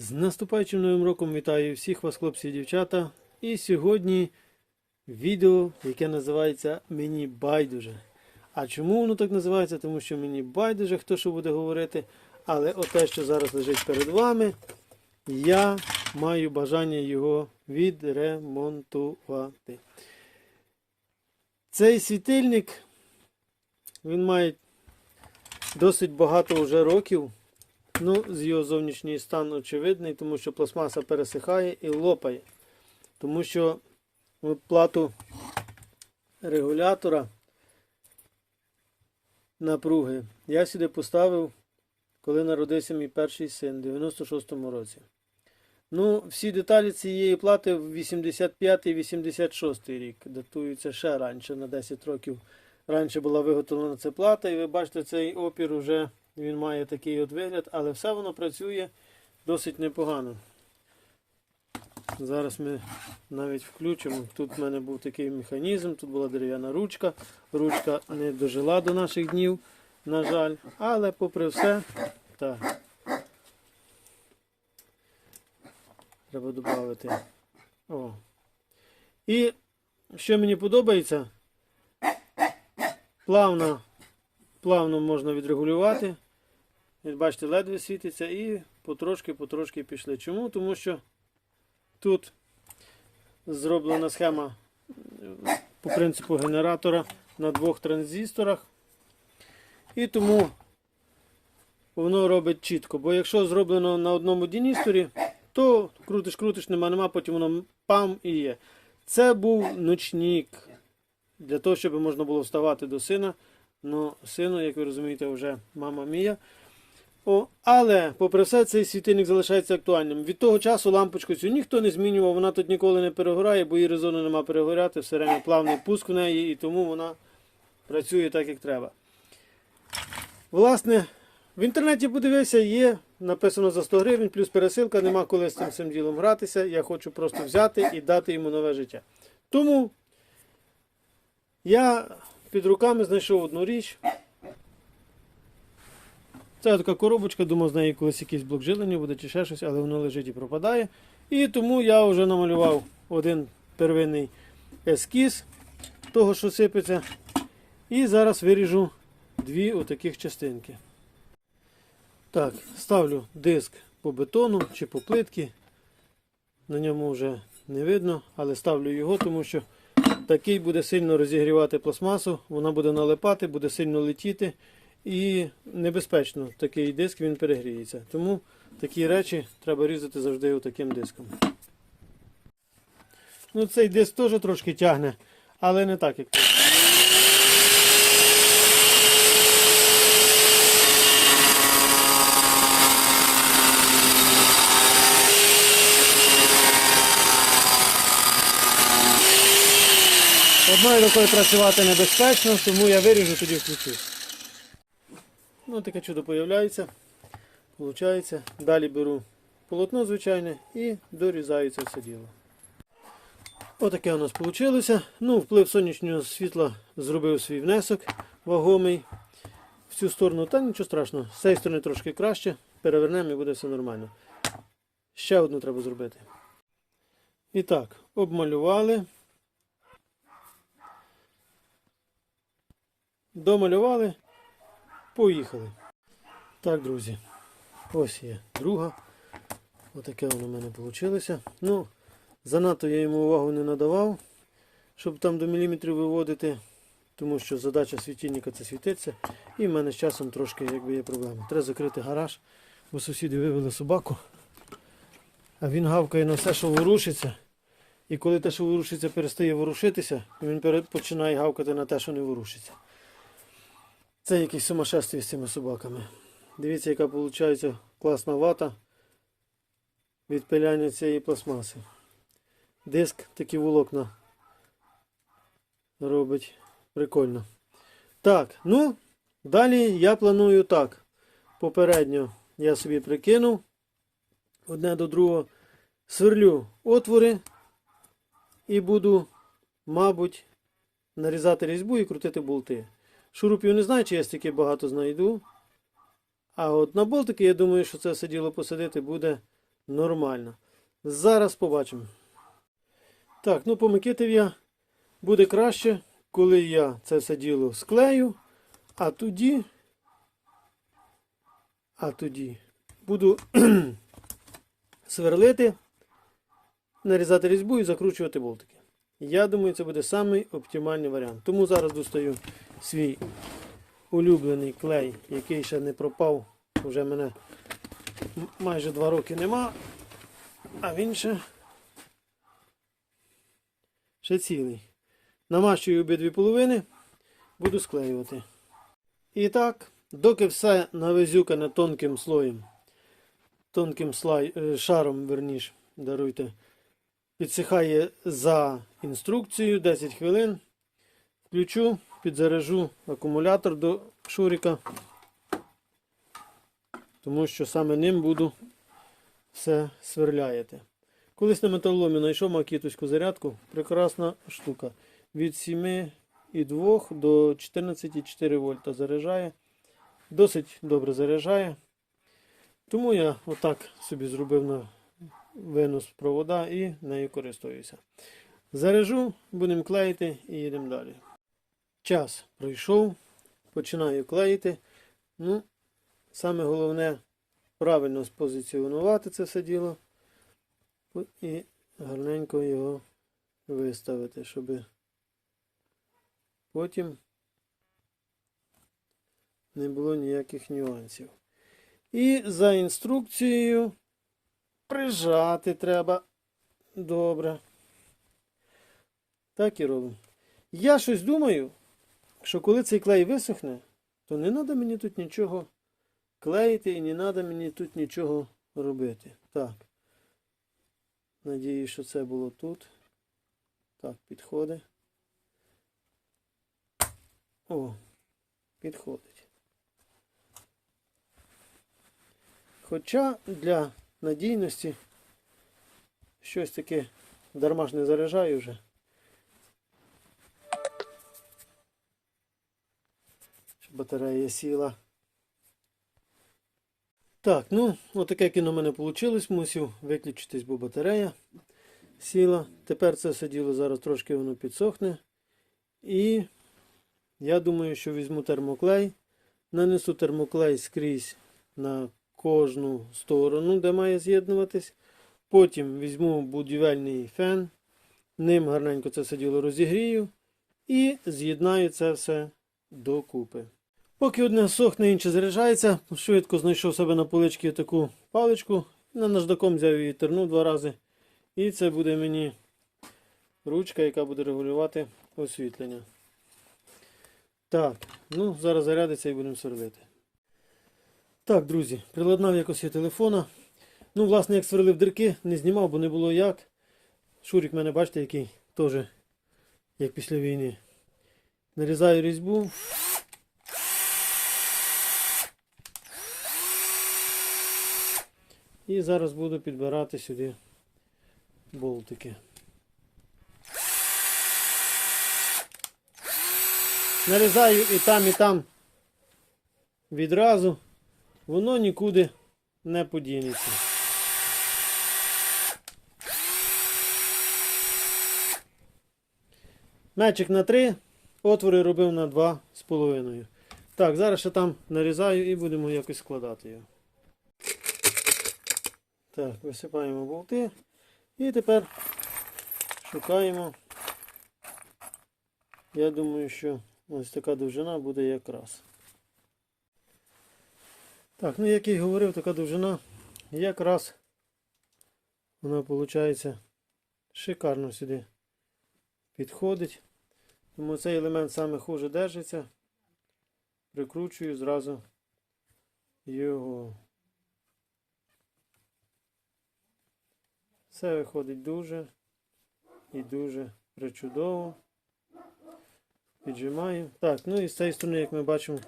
З наступаючим новим роком вітаю всіх вас, хлопці і дівчата. І сьогодні відео, яке називається Мені байдуже. А чому воно так називається? Тому що мені байдуже, хто що буде говорити. Але оте, що зараз лежить перед вами, я маю бажання його відремонтувати. Цей світильник, він має досить багато вже років. Ну, з його зовнішній стан очевидний, тому що пластмаса пересихає і лопає. Тому що плату регулятора напруги я сюди поставив, коли народився мій перший син, в 96-му році. Ну, всі деталі цієї плати в 85-86 рік. Датуються ще раніше, на 10 років. Раніше була виготовлена ця плата, і ви бачите, цей опір уже він має такий от вигляд, але все воно працює досить непогано. Зараз ми навіть включимо. Тут в мене був такий механізм, тут була дерев'яна ручка. Ручка не дожила до наших днів, на жаль. Але попри все, так. Треба додати. О. І що мені подобається, плавно, плавно можна відрегулювати. Бачите, ледве світиться і потрошки-потрошки пішли. Чому? Тому що тут зроблена схема е, по принципу генератора на двох транзисторах. І тому воно робить чітко. Бо якщо зроблено на одному діністорі, то крутиш-крутиш, нема, нема, потім воно пам і є. Це був ночник для того, щоб можна було вставати до сина. Ну, сину, як ви розумієте, вже мама мія. О, але, попри все, цей світильник залишається актуальним. Від того часу лампочку цю ніхто не змінював, вона тут ніколи не перегорає, бо її резону нема перегоряти, все время плавний пуск в неї, і тому вона працює так, як треба. Власне, в інтернеті подивився, є, написано за 100 гривень, плюс пересилка, нема коли з цим всім ділом гратися. Я хочу просто взяти і дати йому нове життя. Тому я під руками знайшов одну річ. Це така коробочка, думав, з неї колись якийсь блок жилення буде чи ще щось, але воно лежить і пропадає. І тому я вже намалював один первинний ескіз того, що сипеться. І зараз виріжу дві отаких частинки. Так, ставлю диск по бетону чи по плитці. На ньому вже не видно, але ставлю його, тому що такий буде сильно розігрівати пластмасу, вона буде налипати, буде сильно летіти. І небезпечно такий диск він перегріється. Тому такі речі треба різати завжди отаким диском. Ну, цей диск теж трошки тягне, але не так, як той. Одною рукою працювати небезпечно, тому я виріжу, тоді включу. Ну, таке чудо появляється. Получається. Далі беру полотно звичайне і дорізаю це все діло. Отаке у нас вийшло. Ну, вплив сонячного світла зробив свій внесок вагомий в цю сторону, та нічого страшного. З цієї сторони трошки краще. Перевернемо і буде все нормально. Ще одну треба зробити. І так, обмалювали. Домалювали. Поїхали. Так, друзі. Ось є друга. Отаке воно в мене вийшло. Ну, занадто я йому увагу не надавав, щоб там до міліметрів виводити, тому що задача світильника це світиться. І в мене з часом трошки якби, є проблема. Треба закрити гараж, бо сусіди вивели собаку. А він гавкає на все, що ворушиться. І коли те, що ворушиться, перестає ворушитися, він починає гавкати на те, що не ворушиться. Це якесь сумасшествие з цими собаками. Дивіться, яка виходить класна вата від пиляння цієї пластмаси. Диск такі волокна робить. Прикольно. Так, ну, далі я планую так. Попередньо я собі прикинув одне до другого. Сверлю отвори і буду, мабуть, нарізати різьбу і крутити болти. Шурупів не знаю, чи я стільки багато знайду. А от на болтики, я думаю, що це все діло посадити буде нормально. Зараз побачимо. Так, ну помикитив я. Буде краще, коли я це все діло склею, а тоді. А тоді буду сверлити, нарізати різьбу і закручувати болтики. Я думаю, це буде самий оптимальний варіант. Тому зараз достаю свій улюблений клей, який ще не пропав. Уже мене майже два роки нема. А він ще, ще цілий. Намащую обидві половини, буду склеювати. І так, доки все навезюкане тонким слоєм, тонким слай, е, шаром, верніш, даруйте, підсихає за інструкцією 10 хвилин. Включу, підзаряжу акумулятор до шурика, тому що саме ним буду все сверляєте. Колись на металоломі знайшов макітовську зарядку. Прекрасна штука. Від 7,2 до 14,4 вольта заряджає. Досить добре заряджає. Тому я отак собі зробив на винос провода і нею користуюся. Заряжу, будемо клеїти і їдемо далі. Час пройшов, починаю клеїти. Ну, саме головне правильно спозиціонувати це все діло і гарненько його виставити, щоб потім не було ніяких нюансів. І за інструкцією прижати треба добре. Так і робимо. Я щось думаю, що коли цей клей висохне, то не треба мені тут нічого клеїти і не треба мені тут нічого робити. Так. Надіюсь, що це було тут. Так, підходить. О, підходить. Хоча для надійності щось таке дарма ж не заряджаю вже. Батарея сіла. Так, ну, отаке кіно в мене вийшло. Мусив виключитись, бо батарея сіла. Тепер це все діло зараз трошки воно підсохне. І я думаю, що візьму термоклей. Нанесу термоклей скрізь на кожну сторону, де має з'єднуватись. Потім візьму будівельний фен, ним гарненько це все діло розігрію і з'єднаю це все докупи. Поки одне сохне, інше заряджається, швидко знайшов себе на поличці таку паличку, на наждаком взяв її тернув два рази. І це буде мені ручка, яка буде регулювати освітлення. Так, ну зараз зарядиться і будемо сверлити. Так, друзі, приладнав якось я телефона. Ну, власне, як сверлив дирки, не знімав, бо не було як. Шурик в мене, бачите, який теж, як після війни. Нарізаю різьбу. І зараз буду підбирати сюди болтики. Нарізаю і там, і там відразу. Воно нікуди не подінеться. Мечик на 3, отвори робив на 2,5. Так, зараз ще там нарізаю і будемо якось складати його. Так, висипаємо болти. І тепер шукаємо. Я думаю, що ось така довжина буде якраз. Так, ну як я й говорив, така довжина якраз вона виходить шикарно сюди підходить. Тому цей елемент саме хуже держиться. Прикручую зразу його. Все виходить дуже і дуже причудово. Піджимаю. Так, ну і з цієї сторони, як ми бачимо,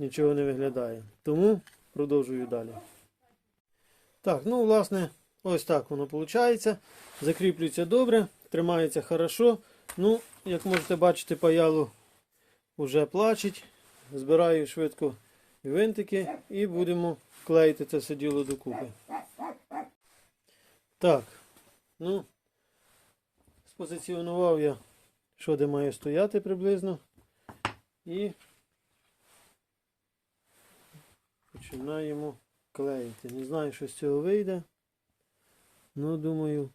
нічого не виглядає. Тому продовжую далі. Так, ну, власне, ось так воно виходить. Закріплюється добре, тримається хорошо. Ну, як можете бачити, паяло вже плачить. Збираю швидко винтики і будемо клеїти це все діло докупи. Так. Ну, спозиціонував я, що де має стояти приблизно. І починаємо клеїти. Не знаю, що з цього вийде. Ну, думаю,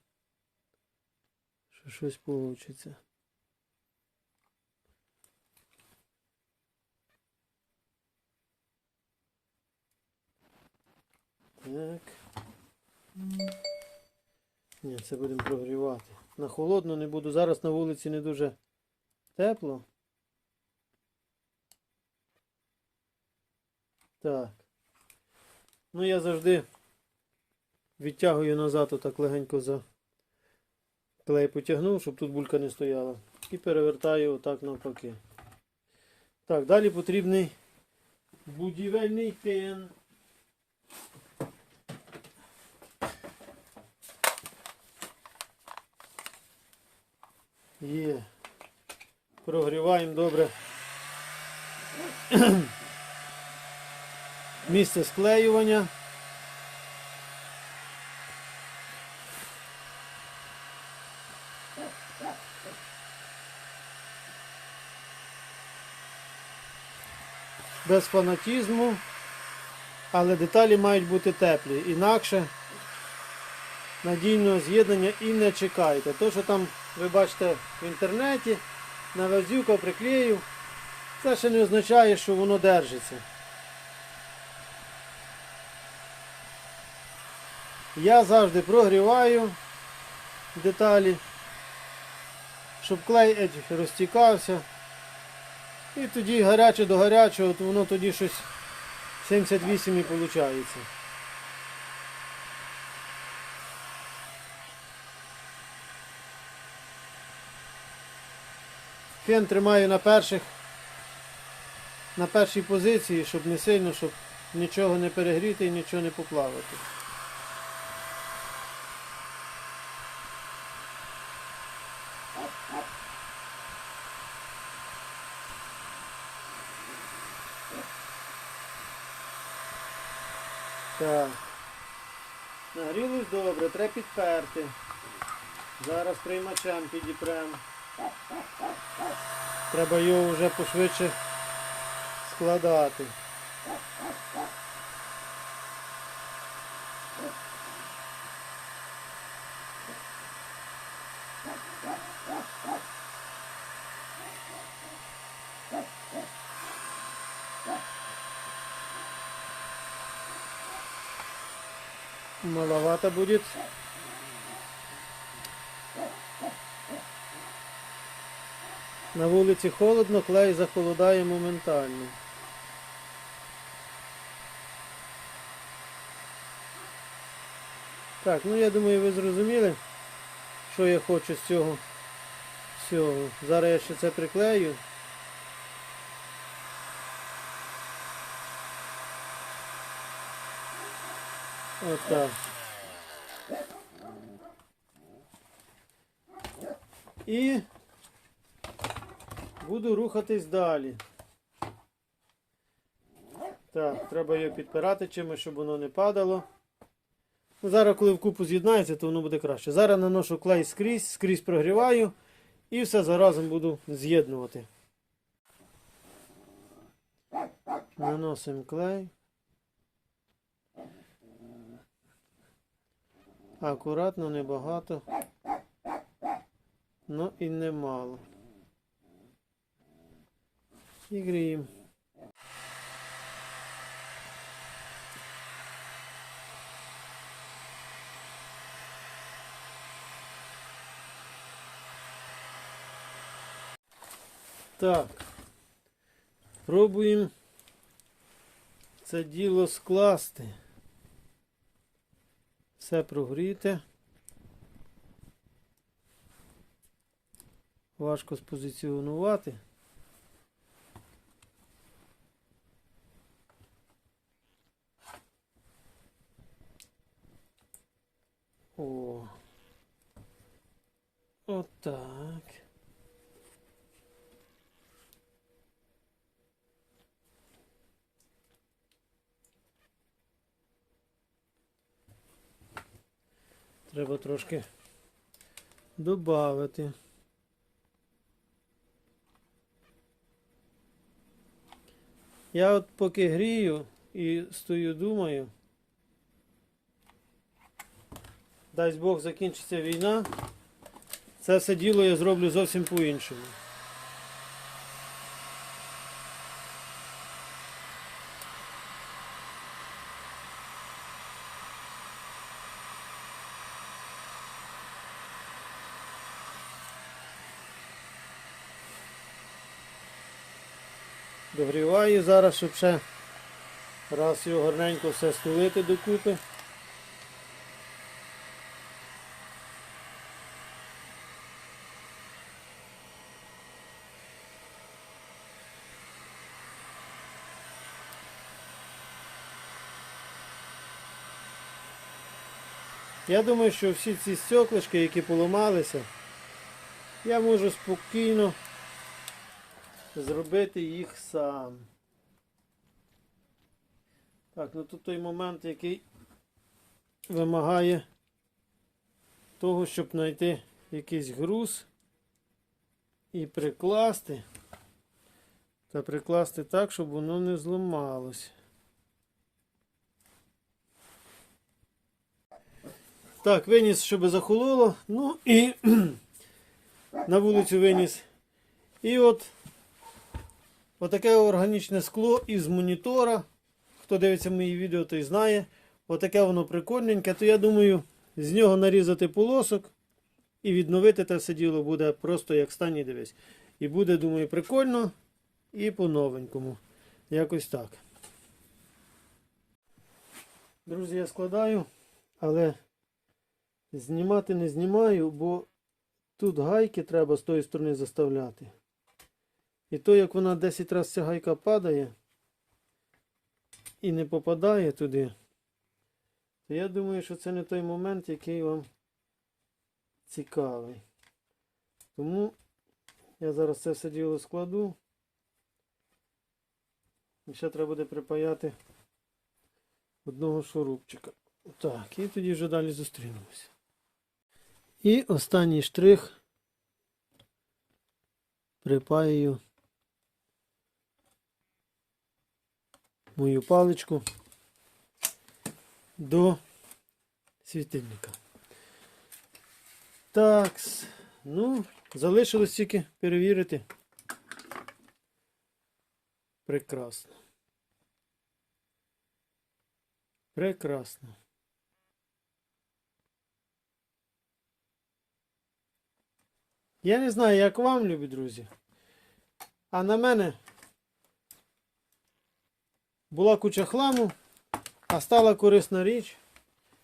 що щось вийде. Так. Ні, це будемо прогрівати. На холодно не буду. Зараз на вулиці не дуже тепло. Так. Ну я завжди відтягую назад отак легенько за клей потягнув, щоб тут булька не стояла. І перевертаю отак навпаки. Так, далі потрібний будівельний пен. Є. Прогріваємо добре. Місце склеювання. Без фанатізму, але деталі мають бути теплі. Інакше надійного з'єднання і не чекайте. То, що там ви бачите в інтернеті, навезюка приклеїв, це ще не означає, що воно держиться. Я завжди прогріваю деталі, щоб клей етих розтікався. І тоді гаряче до гарячого, то воно тоді щось 78 і виходить. Фен тримаю на перших на першій позиції, щоб не сильно, щоб нічого не перегріти і нічого не поплавати. Так. Нагрілось добре, треба підперти. Зараз приймачем підіпремо. Треба його вже пошвидше складати. Маловато будет. На вулиці холодно, клей захолодає моментально. Так, ну я думаю, ви зрозуміли, що я хочу з цього всього. Зараз я ще це приклею. Отак. І буду рухатись далі. Так, треба його підпирати чимось, щоб воно не падало. Ну, Зараз, коли вкупу з'єднається, то воно буде краще. Зараз наношу клей скрізь, скрізь прогріваю і все заразом буду з'єднувати. Наносимо клей. Акуратно, небагато. Ну і немало. І гріємо. Так. Пробуємо це діло скласти. Все прогріти. Важко спозиціонувати. О. Отак. Треба трошки додати. Я от поки грію і стою, думаю. Дасть Бог закінчиться війна. Це все діло я зроблю зовсім по-іншому. Догріваю зараз, щоб ще раз його гарненько все стулити докупи. Я думаю, що всі ці стеклишки, які поламалися, я можу спокійно зробити їх сам. Так, ну тут той момент, який вимагає того, щоб знайти якийсь груз і прикласти. Та прикласти так, щоб воно не зламалось. Так, виніс, щоб захололо. Ну і на вулицю виніс. І от отаке органічне скло із монітора. Хто дивиться мої відео, той знає. Отаке воно прикольненьке. То я думаю, з нього нарізати полосок і відновити те все діло буде просто як стані дивись. І буде, думаю, прикольно і по-новенькому. Якось так. Друзі, я складаю, але знімати не знімаю, бо тут гайки треба з тої сторони заставляти. І то, як вона 10 разів ця гайка падає і не попадає туди, то я думаю, що це не той момент, який вам цікавий. Тому я зараз це все діло складу. І ще треба буде припаяти одного шурупчика. Так, і тоді вже далі зустрінемося. І останній штрих припаюю мою паличку до світильника. Так, ну, залишилось тільки перевірити. Прекрасно. Прекрасно. Я не знаю, як вам, любі друзі. А на мене була куча хламу, а стала корисна річ.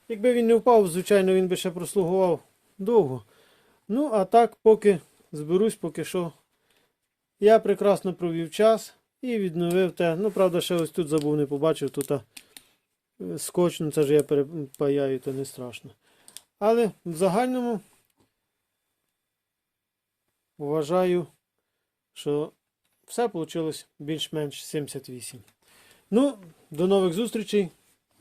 Якби він не впав, звичайно, він би ще прослугував довго. Ну, а так, поки зберусь, поки що. Я прекрасно провів час і відновив те. Ну, правда, ще ось тут забув, не побачив, тут скотч, ну це ж я перепаяю, то не страшно. Але в загальному вважаю, що все вийшло більш-менш 78. Ну, до нових зустрічей.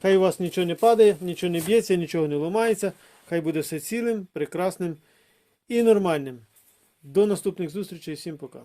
Хай у вас нічого не падає, нічого не б'ється, нічого не ламається. Хай буде все цілим, прекрасним і нормальним. До наступних зустрічей. Всім пока.